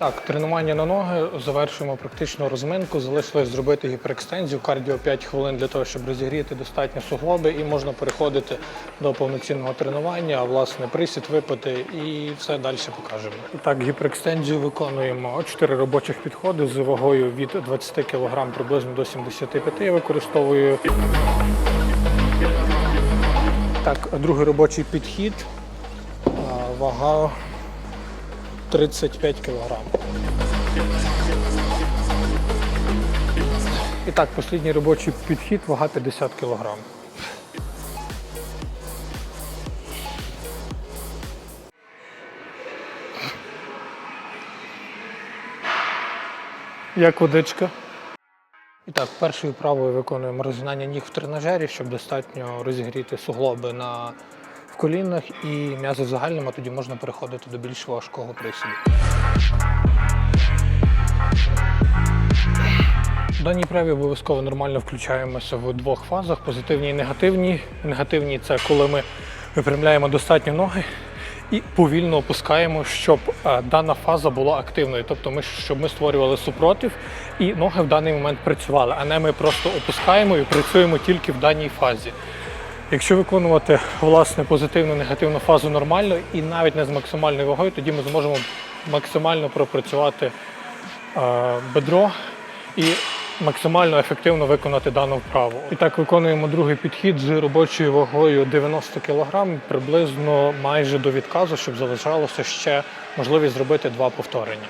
Так, тренування на ноги завершуємо практичну розминку. Залишилось зробити гіперекстензію, кардіо 5 хвилин для того, щоб розігріти достатньо суглоби, і можна переходити до повноцінного тренування, власне присід випити і все далі покажемо. Так, гіперекстензію виконуємо 4 робочих підходи з вагою від 20 кг приблизно до 75 я використовую. Так, другий робочий підхід. Вага 35 кг. І так, останній робочий підхід, вага 50 кг. Як водичка. І так, першою правою виконуємо розгинання ніг в тренажері, щоб достатньо розігріти суглоби на, колінах і м'язи в загальному, тоді можна переходити до більш важкого присіду. В даній праві обов'язково нормально включаємося в двох фазах: позитивній і негативній. Негативній це коли ми випрямляємо достатньо ноги і повільно опускаємо, щоб е, дана фаза була активною. Тобто, ми щоб ми створювали супротив і ноги в даний момент працювали, а не ми просто опускаємо і працюємо тільки в даній фазі. Якщо виконувати власне позитивну негативну фазу нормально і навіть не з максимальною вагою, тоді ми зможемо максимально пропрацювати е, бедро і максимально ефективно виконати дану вправу. І так виконуємо другий підхід з робочою вагою 90 кг, приблизно майже до відказу, щоб залишалося ще можливість зробити два повторення.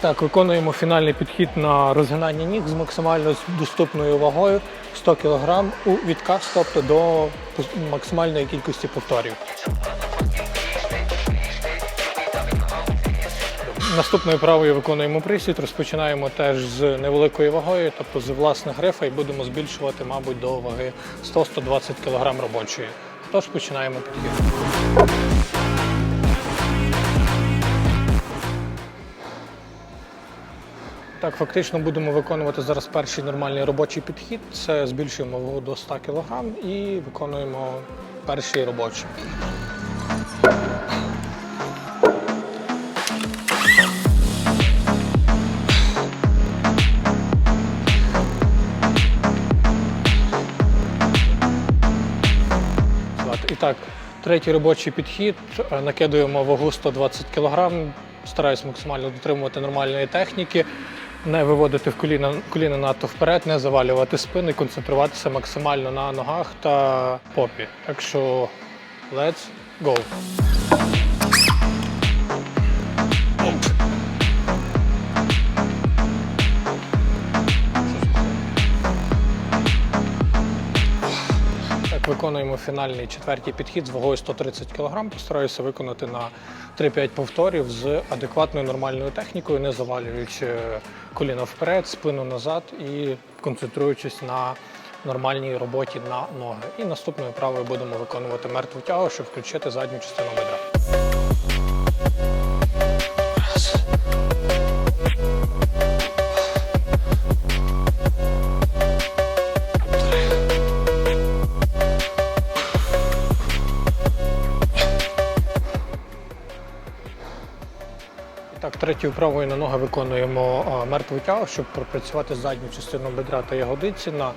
Так, виконуємо фінальний підхід на розгинання ніг з максимально доступною вагою 100 кг у відказ, тобто до максимальної кількості повторів. Наступною правою виконуємо присід, розпочинаємо теж з невеликою вагою, тобто з власних грифа, і будемо збільшувати, мабуть, до ваги 100-120 кг робочої. Тож починаємо підхід. Так, фактично будемо виконувати зараз перший нормальний робочий підхід. Це збільшуємо вагу до 100 кг і виконуємо перший робочий. І так, третій робочий підхід. Е, Накидуємо вагу 120 кг. Стараюсь максимально дотримувати нормальної техніки, не виводити в коліна, коліна надто вперед, не завалювати спини, концентруватися максимально на ногах та попі. Так що let's go! Виконуємо фінальний четвертий підхід з вагою 130 кг. Постараюся виконати на 3-5 повторів з адекватною нормальною технікою, не завалюючи коліна вперед, спину назад і концентруючись на нормальній роботі на ноги. І наступною правою будемо виконувати мертву тягу, щоб включити задню частину бедра. Третьою правою на ноги виконуємо мертву тягу, щоб пропрацювати задню частину бедра та ягодиці. На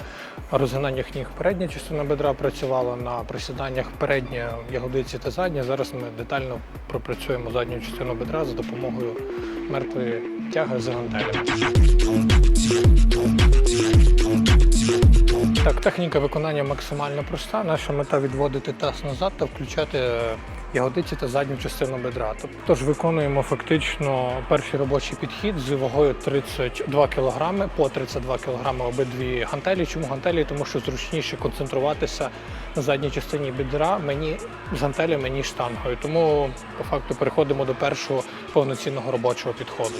розгинаннях ніг передня частина бедра працювала, на присіданнях передня ягодиці та задня. Зараз ми детально пропрацюємо задню частину бедра за допомогою мертвої тяги з гантелями. Так, техніка виконання максимально проста. Наша мета відводити таз назад та включати ягодиці та задню частину бедра. Тож виконуємо фактично перший робочий підхід з вагою 32 кг по 32 кг обидві гантелі. Чому гантелі? Тому що зручніше концентруватися на задній частині бедра мені з гантелями, ніж штангою. Тому по факту переходимо до першого повноцінного робочого підходу.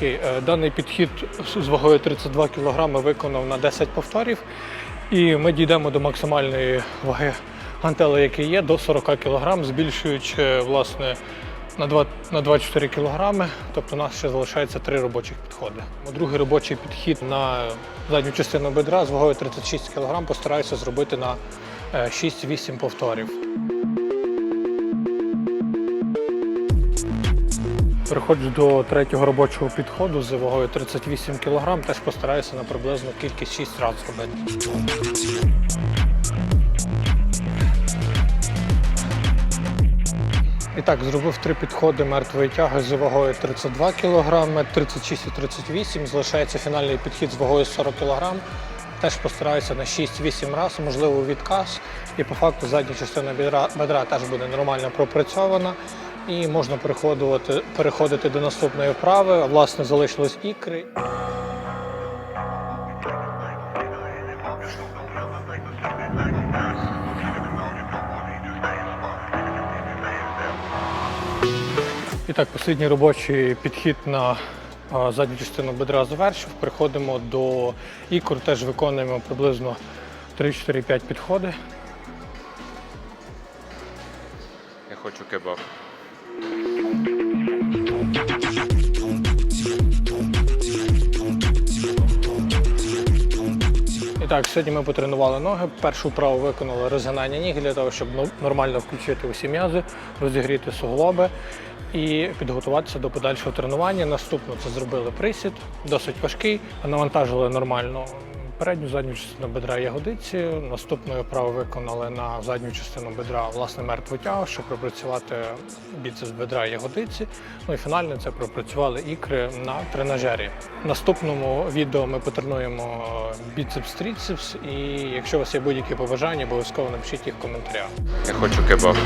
Окей, е, даний підхід з вагою 32 кг виконав на 10 повторів, і ми дійдемо до максимальної ваги гантели, яка є, до 40 кг, збільшуючи власне на, 2, на 24 кілограми, тобто у нас ще залишається три робочих підходи. Другий робочий підхід на задню частину бедра з вагою 36 кг постараюся зробити на е, 6-8 повторів. Переходжу до третього робочого підходу з вагою 38 кг, теж постараюся на приблизну кількість 6 разів зробити. І так, зробив три підходи мертвої тяги з вагою 32 кг, 36 і 38 Залишається фінальний підхід з вагою 40 кг. Теж постараюся на 6-8 разів, можливо, відказ. І по факту задня частина бедра, бедра теж буде нормально пропрацьована. І можна переходити, переходити до наступної вправи. Власне, залишились ікри. І так, останній робочий підхід на задню частину бедра завершив. Переходимо до ікор, теж виконуємо приблизно 3-4-5 підходи. Я хочу кебаб. І так, сьогодні ми потренували ноги. Першу вправу виконали розгинання ніг для того, щоб ну, нормально включити усі м'язи, розігріти суглоби і підготуватися до подальшого тренування. Наступно це зробили присід, досить важкий, навантажили нормально передню задню частину бедра ягодиці. Наступною вправу виконали на задню частину бедра власне мертву тягу, щоб пропрацювати біцепс бедра ягодиці. Ну і фінально це пропрацювали ікри на тренажері. В наступному відео ми потренуємо біцепс тріцепс і якщо у вас є будь-які побажання, обов'язково напишіть їх в коментарях. Я хочу кебаб.